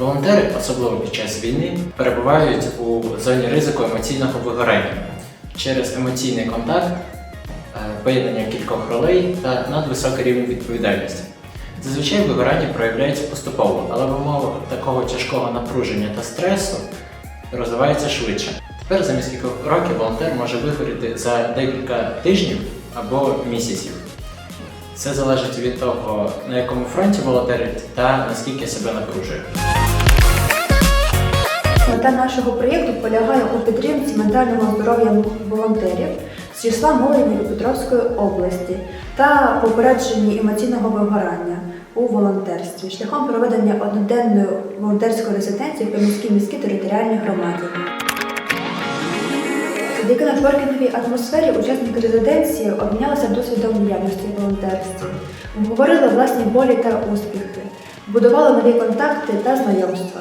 Волонтери, особливо під час війни, перебувають у зоні ризику емоційного вигорання через емоційний контакт, е, поєднання кількох ролей та надвисокий рівень відповідальності. Зазвичай вигорання проявляється поступово, але в умовах такого тяжкого напруження та стресу розвивається швидше. Тепер замість кількох років волонтер може вигоріти за декілька тижнів або місяців. Це залежить від того, на якому фронті волонтерить та наскільки себе напружує. Мета нашого проєкту полягає у підтримці ментального здоров'я волонтерів з числа молоді Дніпропетровської області та попередженні емоційного вигорання у волонтерстві шляхом проведення одноденної волонтерської резиденції в Кам'янській міській територіальній громаді. Завдяки нетворкінговій атмосфері учасники резиденції обмінялися досвідом діяльності волонтерстві, обговорили власні болі та успіхи, будували нові контакти та знайомства.